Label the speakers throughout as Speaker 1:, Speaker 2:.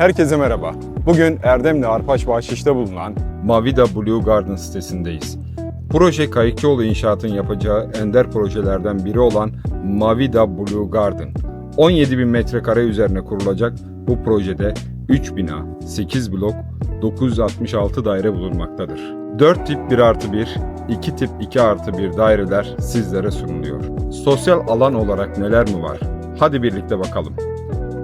Speaker 1: Herkese merhaba. Bugün Erdemli Arpaç Bahşiş'te bulunan
Speaker 2: Mavida Blue Garden sitesindeyiz. Proje Kayıkçıoğlu İnşaat'ın yapacağı ender projelerden biri olan Mavida Blue Garden. 17 bin metrekare üzerine kurulacak bu projede 3 bina, 8 blok, 966 daire bulunmaktadır. 4 tip 1 artı 1, 2 tip 2 artı 1 daireler sizlere sunuluyor. Sosyal alan olarak neler mi var? Hadi birlikte bakalım.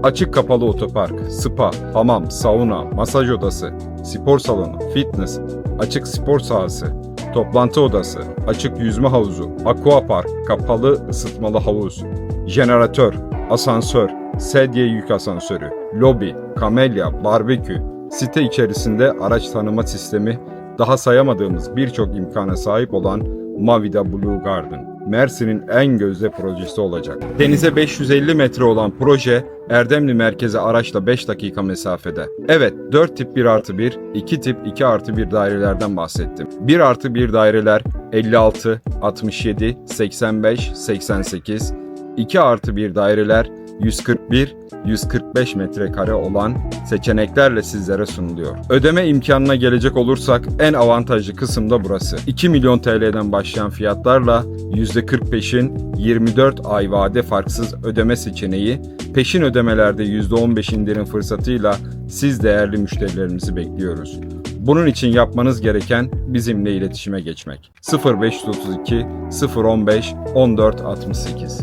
Speaker 2: Açık kapalı otopark, spa, hamam, sauna, masaj odası, spor salonu, fitness, açık spor sahası, toplantı odası, açık yüzme havuzu, aquapark, kapalı ısıtmalı havuz, jeneratör, asansör, sedye yük asansörü, lobi, kamelya, barbekü, site içerisinde araç tanıma sistemi, daha sayamadığımız birçok imkana sahip olan Mavida Blue Garden. Mersin'in en gözde projesi olacak. Denize 550 metre olan proje Erdemli merkeze araçla 5 dakika mesafede. Evet 4 tip 1 artı 1, 2 tip 2 artı 1 dairelerden bahsettim. 1 artı 1 daireler 56, 67, 85, 88, 2 artı 1 daireler 141, 145 metrekare olan seçeneklerle sizlere sunuluyor. Ödeme imkanına gelecek olursak en avantajlı kısım da burası. 2 milyon TL'den başlayan fiyatlarla %45'in 24 ay vade farksız ödeme seçeneği, peşin ödemelerde %15 indirim fırsatıyla siz değerli müşterilerimizi bekliyoruz. Bunun için yapmanız gereken bizimle iletişime geçmek. 0532 015 1468